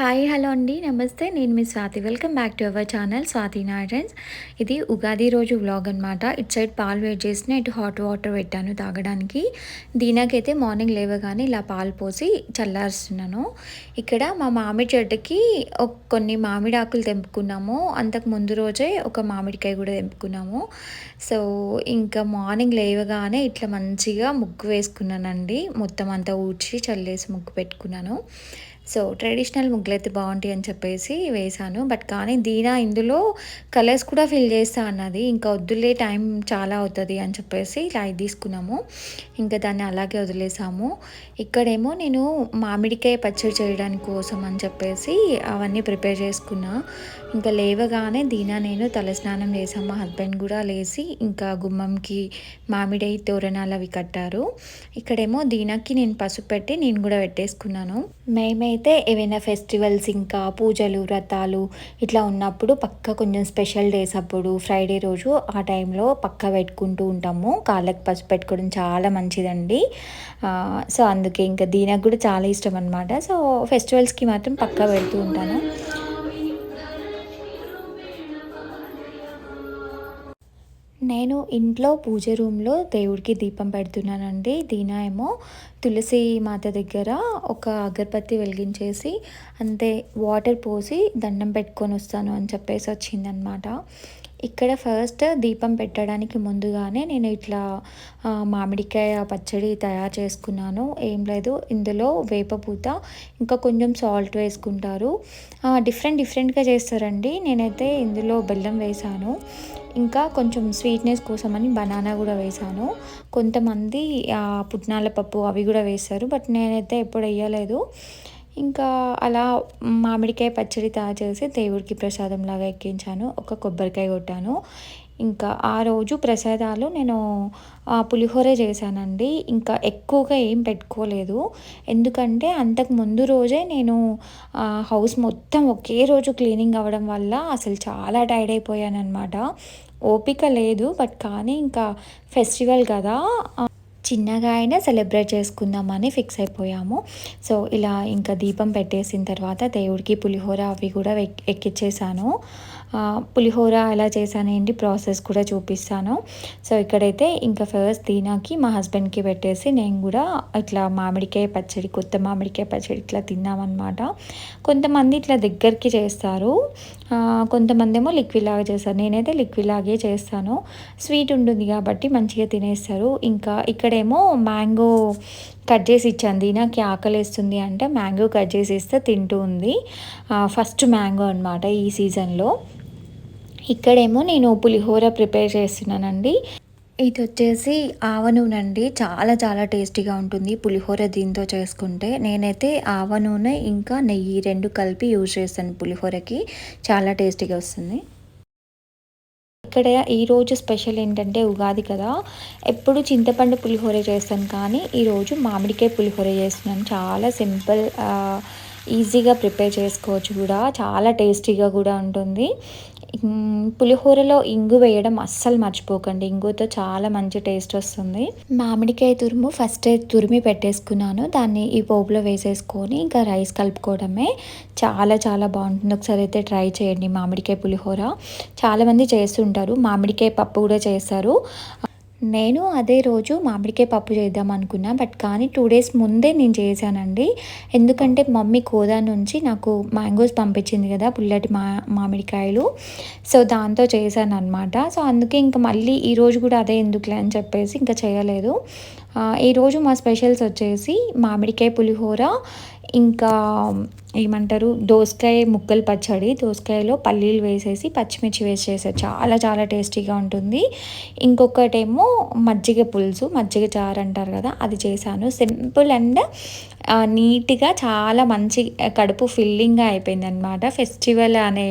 Hi hello అండి. నమస్తే. నేను మీ Swathi. Welcome back to our channel Swathi Narayan's. ఇది ఉగాది రోజు వ్లాగ్ అనమాట ఇటు సైడ్ పాలు వేడి చేసిన ఇటు హాట్ వాటర్ పెట్టాను తాగడానికి. దీనాకైతే మార్నింగ్ లేవగానే ఇలా పాలు పోసి చల్లారుస్తున్నాను. ఇక్కడ మా మామిడి చెట్టుకి కొన్ని మామిడి ఆకులు తెంపుకున్నాము. అంతకు ముందు రోజే ఒక మామిడికాయ కూడా తెంపుకున్నాము. సో ఇంకా మార్నింగ్ లేవగానే ఇట్లా మంచిగా ముగ్గు వేసుకున్నానండి. మొత్తం అంతా ఊడ్చి చల్లేసి ముగ్గు పెట్టుకున్నాను. సో ట్రెడిషనల్ ముగ్గులు అయితే బాగుంటాయి అని చెప్పేసి వేశాను. బట్ కానీ దీనా ఇందులో కలర్స్ కూడా ఫిల్ చేస్తా అన్నది. ఇంకా వద్దులే టైం చాలా అవుతుంది అని చెప్పేసి ఇలా తీసుకున్నాము. ఇంకా దాన్ని అలాగే వదిలేసాము. ఇక్కడేమో నేను మామిడికాయ పచ్చడి చేయడానికి కోసం అని చెప్పేసి అవన్నీ ప్రిపేర్ చేసుకున్నా. ఇంకా లేవగానే దీనా నేను తలస్నానం చేసాం మా హస్బెండ్ కూడా లేచి ఇంకా గుమ్మంకి మామిడి తోరణాలు అవి కట్టారు. ఇక్కడేమో దీనాకి నేను పసుపు పెట్టి నేను కూడా పెట్టేసుకున్నాను. మేమైతే అయితే ఏవైనా ఫెస్టివల్స్ ఇంకా పూజలు వ్రతాలు ఇట్లా ఉన్నప్పుడు పక్క కొంచెం స్పెషల్ డేస్ అప్పుడు ఫ్రైడే రోజు ఆ టైంలో పక్క పెట్టుకుంటూ ఉంటాము. కాళ్ళకి పసుపు పెట్టుకోవడం చాలా మంచిదండి. సో అందుకే ఇంకా దీనికి కూడా చాలా ఇష్టం అనమాట సో ఫెస్టివల్స్కి మాత్రం పక్క పెడుతూ ఉంటాను. నేను ఇంట్లో పూజ రూమ్లో దేవుడికి దీపం పెడుతున్నానండి. దీనా ఏమో తులసి మాత దగ్గర ఒక అగరబత్తి వెలిగించేసి అంతే వాటర్ పోసి దండం పెట్టుకొని వస్తాను అని చెప్పేసి వచ్చిందనమాట ఇక్కడ ఫస్ట్ దీపం పెట్టడానికి ముందుగానే నేను ఇట్లా మామిడికాయ పచ్చడి తయారు చేసుకున్నాను. ఏం లేదు ఇందులో వేపపూత ఇంకా కొంచెం సాల్ట్ వేసుకుంటారు. డిఫరెంట్ డిఫరెంట్గా చేస్తారండి. నేనైతే ఇందులో బెల్లం వేసాను. ఇంకా కొంచెం స్వీట్నెస్ కోసమని బనానా కూడా వేసాను. కొంతమంది పుట్నాల పప్పు అవి కూడా వేస్తారు బట్ నేనైతే ఎప్పుడు వేయలేదు. ఇంకా అలా మామిడికాయ పచ్చడి తయారు చేసి దేవుడికి ప్రసాదం లాగా ఎక్కించాను. ఒక కొబ్బరికాయ కొట్టాను. ఇంకా ఆ రోజు ప్రసాదాలు నేను పులిహోరే చేశానండి. ఇంకా ఎక్కువగా ఏం పెట్టుకోలేదు. ఎందుకంటే అంతకు ముందు రోజే నేను హౌస్ మొత్తం ఒకే రోజు క్లీనింగ్ అవ్వడం వల్ల అసలు చాలా టైర్డ్ అయిపోయానమాట ఓపిక లేదు బట్ కానీ ఇంకా ఫెస్టివల్ కదా చిన్నగా అయినా సెలబ్రేట్ చేసుకుందామని ఫిక్స్ అయిపోయాము. సో ఇలా ఇంకా దీపం పెట్టేసిన తర్వాత దేవుడికి పులిహోర అవి కూడా ఎక్కిచ్చేసాను. పులిహోర ఎలా చేశాను ఏంటి ప్రాసెస్ కూడా చూపిస్తాను. సో ఇక్కడైతే ఇంకా ఫస్ట్ దీనాకి మా హస్బెండ్కి పెట్టేసి నేను కూడా ఇట్లా మామిడికాయ పచ్చడి కొత్త మామిడికాయ పచ్చడి ఇట్లా తిన్నామన్నమాట. కొంతమంది ఇట్లా దగ్గరికి చేస్తారు. కొంతమంది ఏమో లిక్విడ్ లాగా చేస్తారు. నేనైతే లిక్విడ్ లాగే చేస్తాను. స్వీట్ ఉంటుంది కాబట్టి మంచిగా తినేస్తారు. ఇంకా ఇక్కడేమో మ్యాంగో కట్ చేసి ఇచ్చాను. దీనాకి ఆకలిస్తుంది అంటే మ్యాంగో కట్ చేసి ఇస్తే తింటూ ఉంది. ఫస్ట్ మ్యాంగో అనమాట ఈ సీజన్లో. ఇక్కడేమో నేను పులిహోర ప్రిపేర్ చేస్తున్నానండి. ఇది వచ్చేసి ఆవ నూనె అండి. చాలా చాలా టేస్టీగా ఉంటుంది పులిహోర దీంతో చేసుకుంటే. నేనైతే ఆవ నూనె ఇంకా నెయ్యి రెండు కలిపి యూజ్ చేస్తాను పులిహోరకి. చాలా టేస్టీగా వస్తుంది. ఇక్కడ ఈరోజు స్పెషల్ ఏంటంటే ఉగాది కదా. ఎప్పుడు చింతపండు పులిహోర చేస్తాను కానీ ఈరోజు మామిడికాయ పులిహోర చేస్తున్నాను. చాలా సింపుల్ ఈజీగా ప్రిపేర్ చేసుకోవచ్చు కూడా. చాలా టేస్టీగా కూడా ఉంటుంది. పులిహోరలో ఇంగు వేయడం అస్సలు మర్చిపోకండి. ఇంగుతో చాలా మంచి టేస్ట్ వస్తుంది. మామిడికాయ తురుము ఫస్ట్ తురిమి పెట్టేసుకున్నాను. దాన్ని ఈ పోపులో వేసేసుకొని ఇంకా రైస్ కలుపుకోవడమే చాలా చాలా బాగుంటుంది. ఒకసారి అయితే ట్రై చేయండి మామిడికాయ పులిహోర. చాలామంది చేస్తుంటారు. మామిడికాయ పప్పు కూడా చేస్తారు. నేను అదే రోజు మామిడికాయ పప్పు చేద్దాం అనుకున్నా బట్ కానీ టూ డేస్ ముందే నేను చేశానండి. ఎందుకంటే మమ్మీ కోదా నుంచి నాకు మ్యాంగోస్ పంపించింది కదా పుల్లటి మా మామిడికాయలు. సో దాంతో చేశాను అనమాట సో అందుకే ఇంకా మళ్ళీ ఈరోజు కూడా అదే ఎందుకులే అని చెప్పేసి ఇంకా చేయలేదు. ఈరోజు మా స్పెషల్స్ వచ్చేసి మామిడికాయ పులిహోర ఇంకా ఏమంటారు దోసకాయ ముక్కలు పచ్చడి. దోసకాయలో పల్లీలు వేసేసి పచ్చిమిర్చి వేసి చేసారు చాలా చాలా టేస్టీగా ఉంటుంది. ఇంకొకటేమో మజ్జిగ పులుసు మజ్జిగ చారు అంటారు కదా అది చేశాను. సింపుల్ అండ్ నీట్గా చాలా మంచి కడుపు ఫిల్లింగ్గా అయిపోయింది అనమాట ఫెస్టివల్ అనే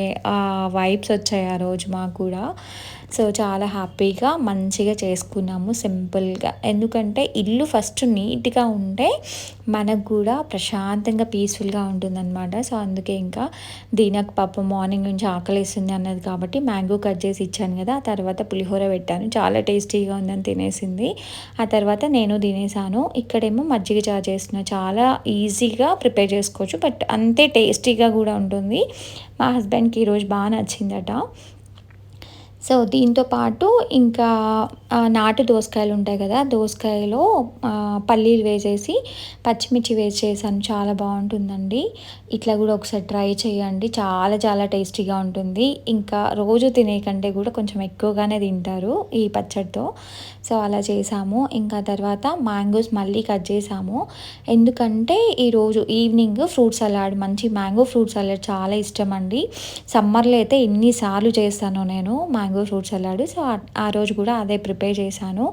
వైబ్స్ వచ్చాయి ఆ రోజు మాకు కూడా. సో చాలా హ్యాపీగా మంచిగా చేసుకున్నాము సింపుల్గా. ఎందుకంటే ఇల్లు ఫస్ట్ నీట్గా ఉంటే మనకు కూడా ప్రశాంతంగా పీస్ఫుల్గా ఉంటుందన్నమాట. సో అందుకే ఇంకా దీనికి పాప మార్నింగ్ నుంచి ఆకలిస్తుంది అన్నది కాబట్టి మ్యాంగో కట్ చేసి ఇచ్చాను కదా ఆ తర్వాత పులిహోర పెట్టాను. చాలా టేస్టీగా ఉందని తినేసింది. ఆ తర్వాత నేను తినేసాను. ఇక్కడేమో మజ్జిగ చా చేస్తున్నా. చాలా ఈజీగా ప్రిపేర్ చేసుకోవచ్చు బట్ అంతే టేస్టీగా కూడా ఉంటుంది. మా హస్బెండ్కి ఈరోజు బాగా నచ్చిందట. సో దీంతో పాటు ఇంకా నాటు దోసకాయలు ఉంటాయి కదా దోసకాయలో పల్లీలు వేసేసి పచ్చిమిర్చి వేసి చేశాను చాలా బాగుంటుందండి. ఇట్లా కూడా ఒకసారి ట్రై చేయండి చాలా చాలా టేస్టీగా ఉంటుంది. ఇంకా రోజు తినే కంటే కూడా కొంచెం ఎక్కువగానే తింటారు ఈ పచ్చడితో. సో అలా చేసాము. ఇంకా తర్వాత మ్యాంగోస్ మళ్ళీ కట్ చేసాము. ఎందుకంటే ఈరోజు ఈవినింగ్ ఫ్రూట్ సలాడ్ మంచి మ్యాంగో ఫ్రూట్ సలాడ్ చాలా ఇష్టం అండి. సమ్మర్లో అయితే ఎన్నిసార్లు చేస్తాను నేను mango mango fruit salad. So ఆ రోజు కూడా అదే ప్రిపేర్ చేశాను.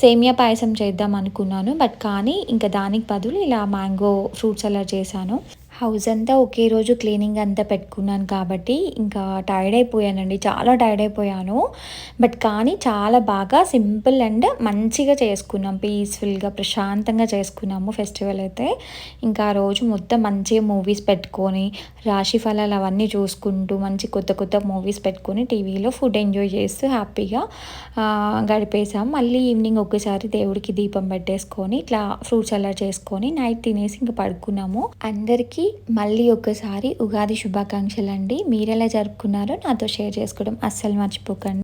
సేమియా పాయసం చేద్దాం అనుకున్నాను. బట్ కానీ ఇంకా దానికి బదులు ఇలా మ్యాంగో ఫ్రూట్ సలాడ్ చేశాను. హౌస్ అంతా ఒకే రోజు క్లీనింగ్ అంతా పెట్టుకున్నాను కాబట్టి ఇంకా టైర్డ్ అయిపోయానండి. చాలా టైర్డ్ అయిపోయాను. బట్ కానీ చాలా బాగా సింపుల్ అండ్ మంచిగా చేసుకున్నాం. పీస్ఫుల్గా ప్రశాంతంగా చేసుకున్నాము ఫెస్టివల్ అయితే. ఇంకా ఆ రోజు మొత్తం మంచిగా మూవీస్ పెట్టుకొని రాశి ఫలాలు అవన్నీ చూసుకుంటూ మంచి కొత్త కొత్త మూవీస్ పెట్టుకొని టీవీలో ఫుడ్ ఎంజాయ్ చేస్తూ హ్యాపీగా గడిపేసాం మళ్ళీ ఈవినింగ్ ఒకసారి దేవుడికి దీపం పెట్టేసుకొని ఇట్లా ఫ్రూట్స్ అలా చేసుకొని నైట్ తినేసి ఇంకా పడుకున్నాము. అందరికీ మళ్ళీ ఒక్కసారి ఉగాది శుభాకాంక్షలు అండి మీరు ఎలా జరుపుకున్నారో నాతో షేర్ చేసుకోవడం అస్సలు మర్చిపోకండి.